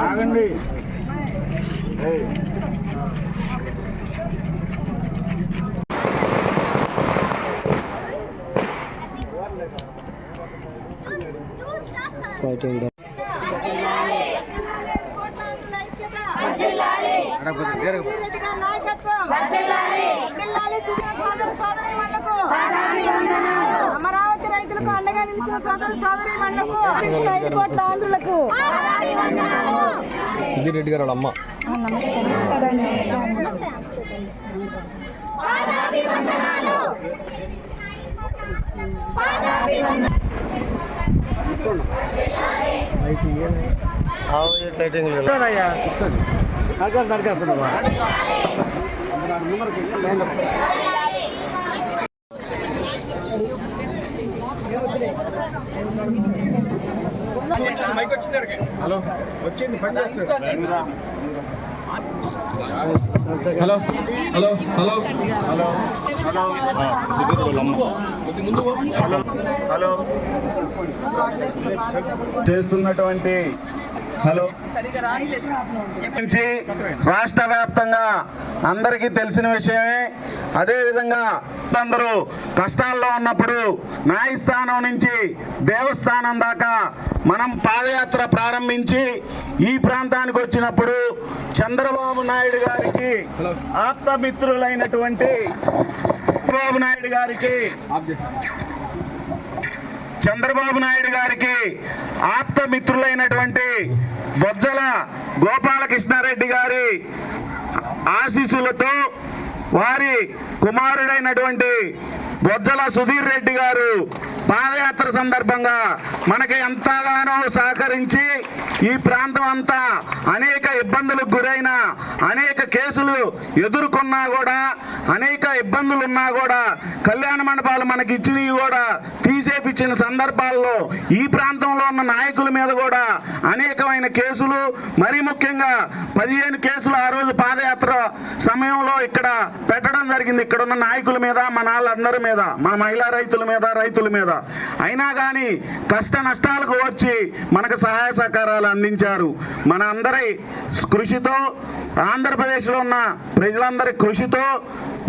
ఆగండి ఏయ్. నిలిచిన సోదరు సోదరి మండలకు ఐదు కోట్ల ఆంధ్రులకు. రెడ్డి గారు హలో వచ్చింది hello hello hello. Hello hello. Hello hello. చేస్తున్నటువంటి హలో. రాష్ట్ర వ్యాప్తంగా అందరికీ తెలిసిన విషయమే అదేవిధంగా అందరూ కష్టాల్లో ఉన్నప్పుడు న్యాయస్థానం నుంచి దేవస్థానం దాకా మనం పాదయాత్ర ప్రారంభించి ఈ ప్రాంతానికి వచ్చినప్పుడు చంద్రబాబు నాయుడు గారికి ఆప్తమిత్రులైనటువంటి చంద్రబాబు నాయుడు గారికి చంద్రబాబు నాయుడు గారికి ఆప్త మిత్రులైనటువంటి బొజ్జల గోపాలకృష్ణారెడ్డి గారి ఆశీస్సులతో వారి కుమారుడైనటువంటి బొజ్జల సుధీర్ రెడ్డి గారు పాదయాత్ర సందర్భంగా మనకి ఎంతగానో సహకరించి ఈ ప్రాంతం అంతా అనేక ఇబ్బందులకు గురైన అనేక కేసులు ఎదుర్కొన్నా కూడా అనేక ఇబ్బందులు ఉన్నా కూడా కళ్యాణ మండపాలు మనకి ఇచ్చినవి కూడా తీసేపిచ్చిన సందర్భాల్లో ఈ ప్రాంతంలో ఉన్న నాయకుల మీద కూడా అనేకమైన కేసులు మరీ ముఖ్యంగా పదిహేను కేసులు ఆ రోజు పాదయాత్ర సమయంలో ఇక్కడ పెట్టడం జరిగింది. ఇక్కడ ఉన్న నాయకుల మీద మన వాళ్ళందరి మీద మన మహిళా రైతుల మీద రైతుల మీద. అయినా కానీ కష్ట నష్టాలకు వచ్చి మనకు సహాయ సహకారాలు అందించారు. మన అందరి కృషితో ఆంధ్రప్రదేశ్లో ఉన్న ప్రజలందరి కృషితో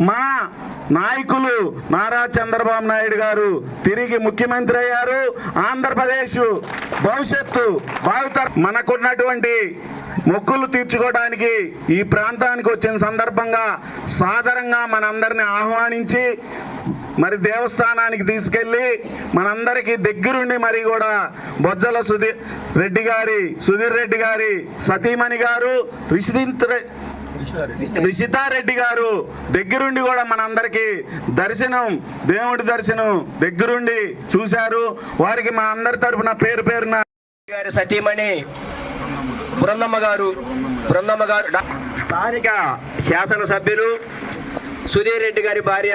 మన నాయకులు నారా చంద్రబాబు నాయుడు గారు తిరిగి ముఖ్యమంత్రి అయ్యారు. ఆంధ్రప్రదేశ్ భవిష్యత్తు భావిత మనకున్నటువంటి మొక్కులు తీర్చుకోవడానికి ఈ ప్రాంతానికి వచ్చిన సందర్భంగా సాదరంగా మనందరిని ఆహ్వానించి మరి దేవస్థానానికి తీసుకెళ్ళి మనందరికీ దగ్గరుండి మరి కూడా బొజ్జల సుధీర్ రెడ్డి గారి సుధీర్ రెడ్డి గారి సతీమణి గారు రిషిదింత్ రిషితారెడ్డి గారు దగ్గరుండి కూడా మనందరికీ దర్శనం దేవుడి దర్శనం దగ్గరుండి చూశారు. వారికి మా అందరి తరపున పేరు పేరున గారి సతీమణి బృందమ్మ గారు బృందమ్మ గారు స్థానిక శాసనసభ్యులు సుధీర్ రెడ్డి గారి భార్య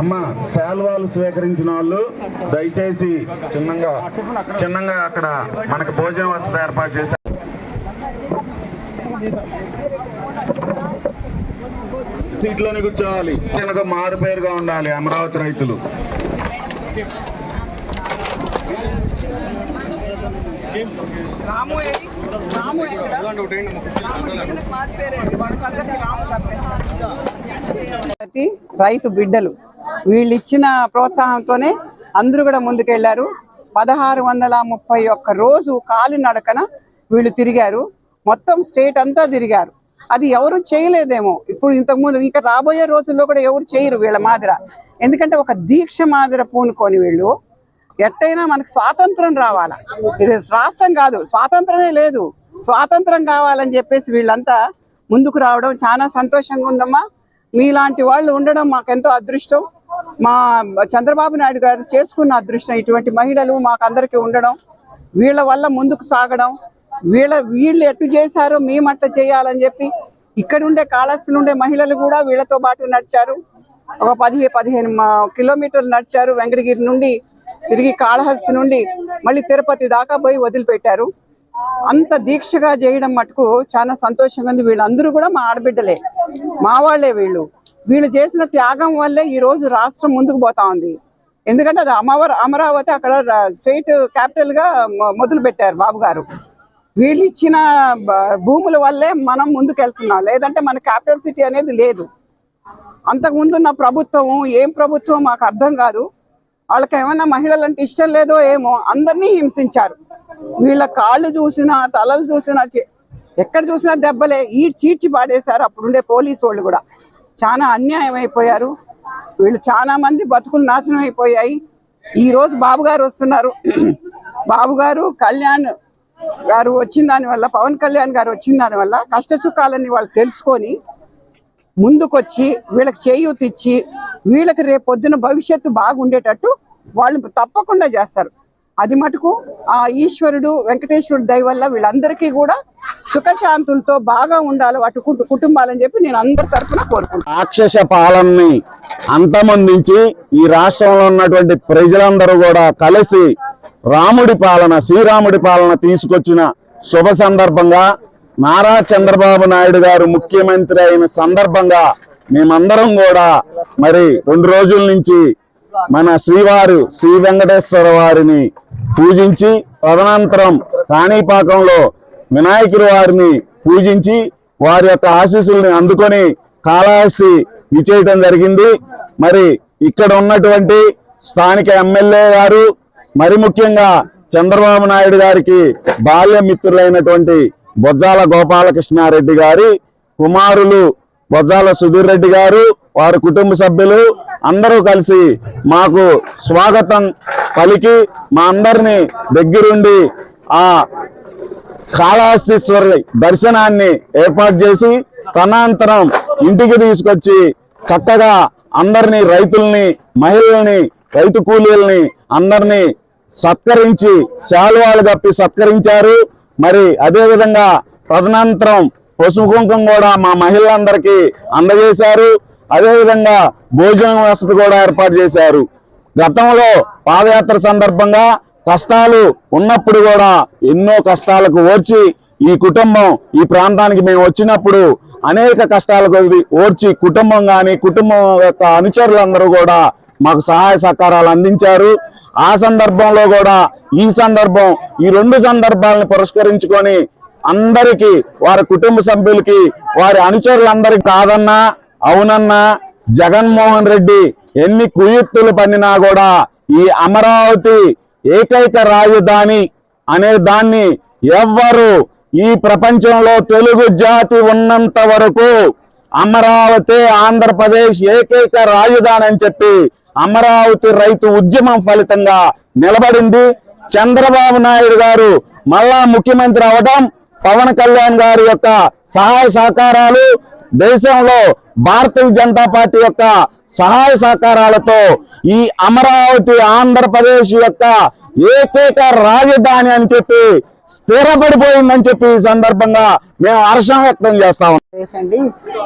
అమ్మ శాల్వాలు స్వీకరించిన వాళ్ళు దయచేసి చిన్నంగా చిన్నంగా అక్కడ మనకు భోజన వసతి ఏర్పాటు చేశారు. సీట్లోనే కూర్చోవాలి. కనుక మారు పేరుగా ఉండాలి అమరావతి రైతులు. ప్రతి రైతు బిడ్డలు వీళ్ళు ఇచ్చిన ప్రోత్సాహంతోనే అందరూ కూడా ముందుకెళ్ళారు. పదహారు వందల ముప్పై ఒక్క రోజు కాలి నడకన వీళ్ళు తిరిగారు. మొత్తం స్టేట్ అంతా తిరిగారు. అది ఎవరు చేయలేదేమో. ఇప్పుడు ఇంతకుముందు ఇంకా రాబోయే రోజుల్లో కూడా ఎవరు చేయరు వీళ్ళ మాదిర. ఎందుకంటే ఒక దీక్ష మాదిర పూనుకొని వీళ్ళు ఎట్టయినా మనకు స్వాతంత్రం రావాలా? ఇది రాష్ట్రం కాదు స్వాతంత్రమే లేదు. స్వాతంత్రం కావాలని చెప్పేసి వీళ్ళంతా ముందుకు రావడం చాలా సంతోషంగా ఉందమ్మా. మీలాంటి వాళ్ళు ఉండడం మాకెంతో అదృష్టం. మా చంద్రబాబు నాయుడు గారు చేసుకున్న అదృష్టం ఇటువంటి మహిళలు మాకందరికీ ఉండడం వీళ్ళ వల్ల ముందుకు సాగడం వీళ్ళ వీళ్ళు ఎట్టు చేశారో మేము అట్లా చేయాలని చెప్పి ఇక్కడ ఉండే కాళహస్తిలో ఉండే మహిళలు కూడా వీళ్ళతో పాటు నడిచారు. ఒక పది పదిహేను కిలోమీటర్లు నడిచారు వెంకటగిరి నుండి తిరిగి కాళహస్తి నుండి మళ్ళీ తిరుపతి దాకా పోయి వదిలిపెట్టారు. అంత దీక్షగా చేయడం మటుకు చాలా సంతోషంగా ఉంది. వీళ్ళందరూ కూడా మా ఆడబిడ్డలే మా వాళ్ళే వీళ్ళు. వీళ్ళు చేసిన త్యాగం వల్లే ఈ రోజు రాష్ట్రం ముందుకు పోతా ఉంది. ఎందుకంటే అది అమర అమరావతి అక్కడ స్టేట్ క్యాపిటల్గా మొదలు పెట్టారు బాబు గారు. వీళ్ళు ఇచ్చిన భూముల వల్లే మనం ముందుకు వెళ్తున్నాం లేదంటే మన క్యాపిటల్ సిటీ అనేది లేదు. అంతకుముందు ఉన్న ప్రభుత్వం ఏం ప్రభుత్వం మాకు అర్థం కాదు. వాళ్ళకి ఏమైనా మహిళలంటే ఇష్టం లేదో ఏమో అందరినీ హింసించారు. వీళ్ళ కాళ్ళు చూసినా తలలు చూసినా చే- ఎక్కడ చూసినా దెబ్బలే ఈ చీడ్చి పాడేశారు అప్పుడుండే పోలీసు వాళ్ళు కూడా. చాలా అన్యాయం అయిపోయారు. వీళ్ళు చాలా మంది బతుకులు నాశనం అయిపోయాయి. ఈ రోజు బాబు గారు వస్తున్నారు. బాబు గారు కళ్యాణ్ గారు వచ్చిన దానివల్ల పవన్ కళ్యాణ్ గారు వచ్చిన దాని వల్ల కష్ట సుఖాలని వాళ్ళు తెలుసుకొని ముందుకొచ్చి వీళ్ళకి చేయూత ఇచ్చి వీళ్ళకి రేపు పొద్దున భవిష్యత్తు బాగుండేటట్టు వాళ్ళు తప్పకుండా చేస్తారు. అది మటుకు ఆ ఈశ్వరుడు వెంకటేశ్వరుడు దయ వల్ల వీళ్ళందరికీ కూడా సుఖశాంతులతో బాగా ఉండాలి వాటి కుటుంబాలని చెప్పి నేను అందరి తరఫున కోరుకుంటాను రాక్షస పాలనని అంతమొందించి ఈ రాష్ట్రంలో ఉన్నటువంటి ప్రజలందరూ కూడా కలిసి రాముడి పాలన శ్రీరాముడి పాలన తీసుకొచ్చిన శుభ సందర్భంగా నారా చంద్రబాబు నాయుడు గారు ముఖ్యమంత్రి అయిన సందర్భంగా మేమందరం కూడా మరి రెండు రోజుల నుంచి మన శ్రీవారు శ్రీ వెంకటేశ్వర వారిని పూజించి తదనంతరం కాణిపాకంలో వినాయకుడి వారిని పూజించి వారి యొక్క ఆశీస్సుల్ని అందుకొని కాళహస్తి విచేయటం జరిగింది. మరి ఇక్కడ ఉన్నటువంటి స్థానిక ఎమ్మెల్యే గారు మరి ముఖ్యంగా చంద్రబాబు నాయుడు గారికి బాల్య మిత్రులైనటువంటి బొజ్జాల గోపాలకృష్ణారెడ్డి గారి కుమారులు బొజ్జాల సుధీర్ రెడ్డి గారు వారి కుటుంబ సభ్యులు అందరూ కలిసి మాకు స్వాగతం పలికి మా అందరినీ దగ్గరుండి ఆ కాళహస్తీశ్వరి దర్శనాన్ని ఏర్పాటు చేసి తనాంతరం ఇంటికి తీసుకొచ్చి చక్కగా అందరినీ రైతుల్ని మహిళల్ని రైతు కూలీలని అందరినీ సత్కరించి శాలువాలు కప్పి సత్కరించారు. మరి అదేవిధంగా తదనంతరం పసుపు కుంకుమ కూడా మా మహిళలందరికీ అందజేశారు. అదేవిధంగా భోజనం వసతి కూడా ఏర్పాటు చేశారు. గతంలో పాదయాత్ర సందర్భంగా కష్టాలు ఉన్నప్పుడు కూడా ఎన్నో కష్టాలకు ఓర్చి ఈ కుటుంబం ఈ ప్రాంతానికి మేము వచ్చినప్పుడు అనేక కష్టాలకు ఓర్చి కుటుంబం కానీ కుటుంబం యొక్క అనుచరులందరూ కూడా మాకు సహాయ సహకారాలు అందించారు. ఆ సందర్భంలో కూడా ఈ సందర్భం ఈ రెండు సందర్భాలను పురస్కరించుకొని అందరికీ వారి కుటుంబ సభ్యులకి వారి అనుచరులందరికీ కాదన్నా అవునన్నా జగన్మోహన్ రెడ్డి ఎన్ని కుయుక్తులు పన్నినా కూడా ఈ అమరావతి ఏకైక రాజధాని అనే దాన్ని ఎవ్వరు ఈ ప్రపంచంలో తెలుగు జాతి ఉన్నంత వరకు అమరావతి ఆంధ్రప్రదేశ్ ఏకైక రాజధాని అని చెప్పి అమరావతి రైతు ఉద్యమం ఫలితంగా నిలబడింది. చంద్రబాబు నాయుడు గారు మళ్ళా ముఖ్యమంత్రి అవడం పవన్ కళ్యాణ్ గారి యొక్క సహాయ సహకారాలు దేశంలో భారతీయ జనతా పార్టీ యొక్క సహాయ సహకారాలతో ఈ అమరావతి ఆంధ్రప్రదేశ్ యొక్క ఏకైక రాజధాని అని చెప్పి స్థిరపడిపోయిందని చెప్పి ఈ సందర్భంగా మేము హర్షం వ్యక్తం చేస్తాం అండి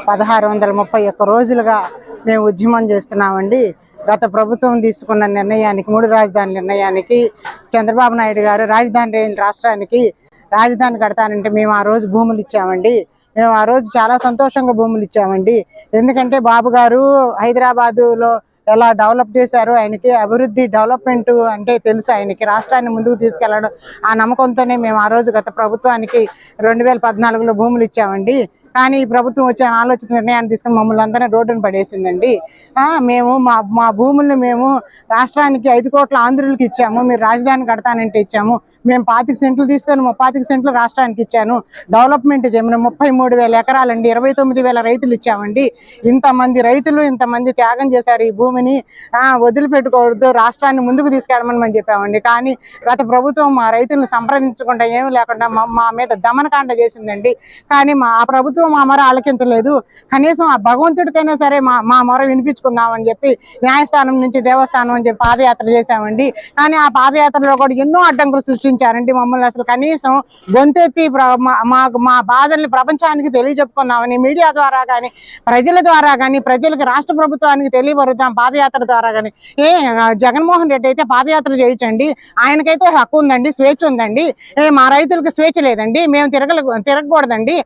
పదహారు వందల ముప్పై ఒక్క రోజులుగా మేము ఉద్యమం చేస్తున్నామండి. గత ప్రభుత్వం తీసుకున్న నిర్ణయానికి మూడు రాజధాని నిర్ణయానికి చంద్రబాబు నాయుడు గారు రాజధాని లేని రాష్ట్రానికి రాజధాని కడతానంటే మేము ఆ రోజు భూములు ఇచ్చామండి. మేము ఆ రోజు చాలా సంతోషంగా భూములు ఇచ్చామండి. ఎందుకంటే బాబు గారు హైదరాబాదులో ఎలా డెవలప్ చేశారు ఆయనకి అభివృద్ధి డెవలప్మెంట్ అంటే తెలుసు. ఆయనకి రాష్ట్రాన్ని ముందుకు తీసుకెళ్ళడం ఆ నమ్మకంతోనే మేము ఆ రోజు గత ప్రభుత్వానికి రెండు వేల పద్నాలుగులో భూములు ఇచ్చామండి. కానీ ఈ ప్రభుత్వం వచ్చే ఆలోచన నిర్ణయాన్ని తీసుకుని మమ్మల్ని అందరినీ రోడ్డును పడేసిందండి. మేము మా మా భూముల్ని మేము రాష్ట్రానికి ఐదు కోట్ల ఆంధ్రులకి ఇచ్చాము. మీరు రాజధాని కడతానంటే ఇచ్చాము. మేము పాతిక సెంట్లు తీసుకొని పాతిక సెంట్లు రాష్ట్రానికి ఇచ్చాను. డెవలప్మెంట్ చేయమని ముప్పై మూడు వేల ఎకరాలండి. ఇరవై తొమ్మిది వేల రైతులు ఇచ్చామండి. ఇంతమంది రైతులు ఇంతమంది త్యాగం చేశారు ఈ భూమిని. ఆ, వదిలిపెట్టుకోవద్దు రాష్ట్రాన్ని ముందుకు తీసుకెళ్ళమని మనం చెప్పామండి. కానీ గత ప్రభుత్వం మా రైతులను సంప్రదించకుండా ఏమీ లేకుండా మా మా మీద దమనకాండ చేసిందండి. కానీ మా ఆ ప్రభుత్వం మా మొర ఆలకించలేదు. కనీసం ఆ భగవంతుడికైనా సరే మా మా మొర వినిపించుకుందామని చెప్పి న్యాయస్థానం నుంచి దేవస్థానం అని చెప్పి పాదయాత్ర చేశామండి. కానీ ఆ పాదయాత్రలో కూడా ఎన్నో అడ్డంకులు సృష్టి శిక్షించారండి మమ్మల్ని. అసలు కనీసం గొంతెత్తి మా- మాకు మా బాధల్ని ప్రపంచానికి తెలియజెప్పుకున్నామని మీడియా ద్వారా కానీ ప్రజల ద్వారా కానీ ప్రజలకు రాష్ట్ర ప్రభుత్వానికి తెలియబరుద్దాం పాదయాత్ర ద్వారా కానీ ఏ జగన్మోహన్ రెడ్డి అయితే పాదయాత్ర చేయించండి. ఆయనకైతే హక్కు ఉందండి స్వేచ్ఛ ఉందండి. ఏ మా రైతులకు స్వేచ్ఛ లేదండి. మేము తిరగల తిరగకూడదండి.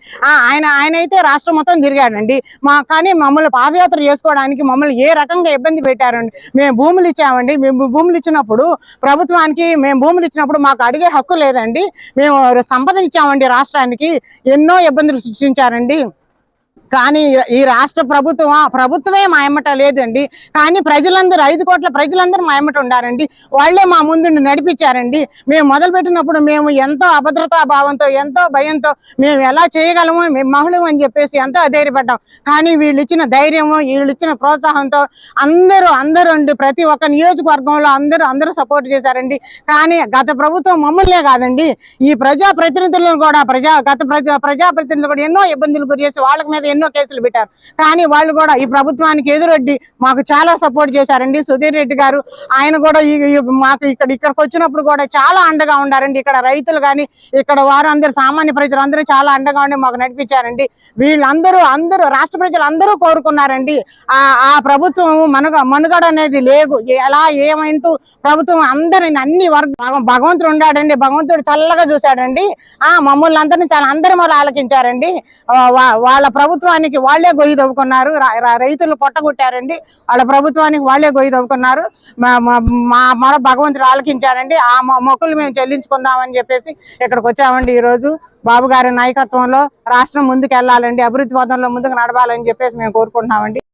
ఆయన ఆయన అయితే రాష్ట్రం మొత్తం తిరిగాడండి. మా కానీ మమ్మల్ని పాదయాత్ర చేసుకోవడానికి మమ్మల్ని ఏ రకంగా ఇబ్బంది పెట్టారండి? మేము భూములు ఇచ్చామండి. మేము భూములు ఇచ్చినప్పుడు ప్రభుత్వానికి మేము భూములు ఇచ్చినప్పుడు మాకు అడిగే హక్కు లేదండి. మేము సంపదను ఇచ్చామండి రాష్ట్రానికి. ఎన్నో ఇబ్బందులు సృష్టించారండి. కానీ ఈ రాష్ట్ర ప్రభుత్వం ఆ ప్రభుత్వమే మా ఎమ్మట లేదండి. కానీ ప్రజలందరూ ఐదు కోట్ల ప్రజలందరూ మా ఎమ్మట ఉండారండి. వాళ్ళే మా ముందు నడిపించారండి. మేము మొదలు పెట్టినప్పుడు మేము ఎంతో అభద్రతా భావంతో ఎంతో భయంతో మేము ఎలా చేయగలము మేము మహిళం అని చెప్పేసి ఎంతో ధైర్యపడ్డాం కానీ వీళ్ళు ఇచ్చిన ధైర్యము వీళ్ళు ఇచ్చిన ప్రోత్సాహంతో అందరూ అందరూ ప్రతి ఒక్క నియోజకవర్గంలో అందరూ అందరూ సపోర్ట్ చేశారండి. కానీ గత ప్రభుత్వం మమ్మల్నే కాదండి. ఈ ప్రజా ప్రతినిధులను కూడా ప్రజా గత ప్రజా ప్రజాప్రతినిధులు కూడా ఎన్నో ఇబ్బందులు గురి చేసి వాళ్ళ మీద ఎన్నో కేసులు పెట్టారు. కానీ వాళ్ళు కూడా ఈ ప్రభుత్వానికి ఎదురొడ్డి మాకు చాలా సపోర్ట్ చేశారండి. సుధీర్ రెడ్డి గారు ఆయన కూడా మాకు ఇక్కడ ఇక్కడికి వచ్చినప్పుడు కూడా చాలా అండగా ఉండారండి. ఇక్కడ రైతులు కానీ ఇక్కడ వారు సామాన్య ప్రజలు అందరూ చాలా అండగా ఉండి మాకు నడిపించారండి. వీళ్ళందరూ అందరూ రాష్ట్ర ప్రజలు అందరూ కోరుకున్నారండి. ఆ ప్రభుత్వం మనగ మనుగడ అనేది లేదు. ఎలా ఏమంటూ ప్రభుత్వం అందరిని అన్ని వర్గ భగ- భగవంతుడు ఉన్నాడండి. భగవంతుడు చల్లగా చూశాడండి. ఆ మమ్మల్ని అందరినీ చాలా అందరి మళ్ళీ ఆలకించారండి. వాళ్ళ ప్రభుత్వం ప్రభుత్వానికి వాళ్ళే గొయ్యి తవ్వుకున్నారు. రైతులు పొట్టగొట్టారండి వాళ్ళ ప్రభుత్వానికి వాళ్ళే గొయ్యి తవ్వుకున్నారు. మా- మా భగవంతుడు ఆలకించారండి. ఆ మొక్కులు మేము చెల్లించుకుందామని చెప్పేసి ఇక్కడికి వచ్చామండి ఈ రోజు బాబు గారి నాయకత్వంలో రాష్ట్రం ముందుకు వెళ్ళాలండి అభివృద్ధి పథంలో ముందుకు నడవాలని చెప్పేసి మేము కోరుకుంటున్నామండి.